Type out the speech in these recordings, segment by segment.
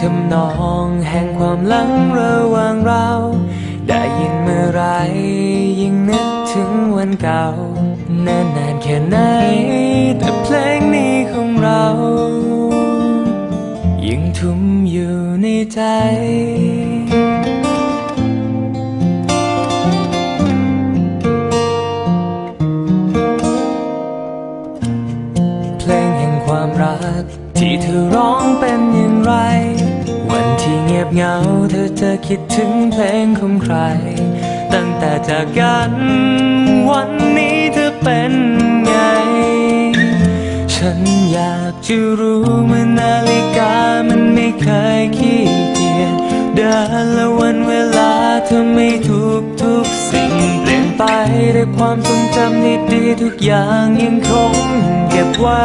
ทำนองแห่งความหลังระหว่างเรา ได้ยินเมื่อไรยิ่งนึกถึงวันเก่านานนานแค่ไหน แต่เพลงนี้ของเรายังทุ่มอยู่ในใจเพลงแห่งความรัก ที่เธอร้องเป็นอย่างไร วันที่เงียบเหงา เธอจะคิดถึงเพลงของใคร ตั้งแต่จากกัน วันนี้เธอเป็นไง ฉันอยากจะรู้เมื่อนาฬิกามันไม่เคยขี้เกียจเดินและวันเวลาเธอไม่ทุกทุกสิ่งเปลี่ยนไปแต่ความทรงจำดีๆทุกอย่างยังคงเก็บไว้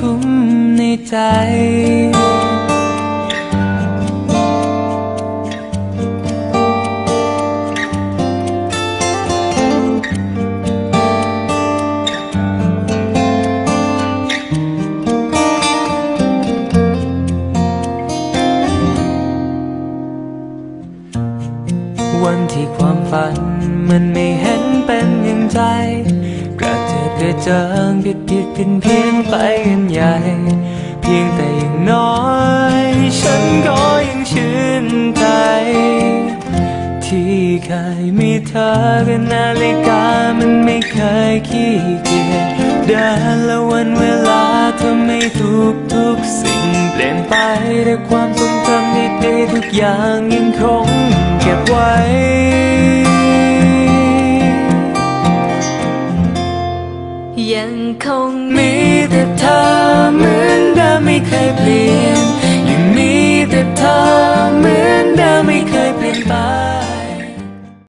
ทุ่มในใจ วันที่ความฝันมันไม่เห็นเป็นอย่างใจ กระเจิดกระเจิงผิดผิดเพี้ยนเพี้ยนไปกันใหญ่ เพียงแต่อย่างน้อย ฉันก็ยังชื่นใจ ที่เคยมีเธอกับนาฬิกามันไม่เคยขี้เกียจเดินและวันเวลาเธอไม่ทุกทุกสิ่งเปลี่ยนไปแต่ความทรงจำดีๆทุกอย่างยังคง ยังคงมีแต่เธอเหมือนเดิมไม่เคยเปลี่ยน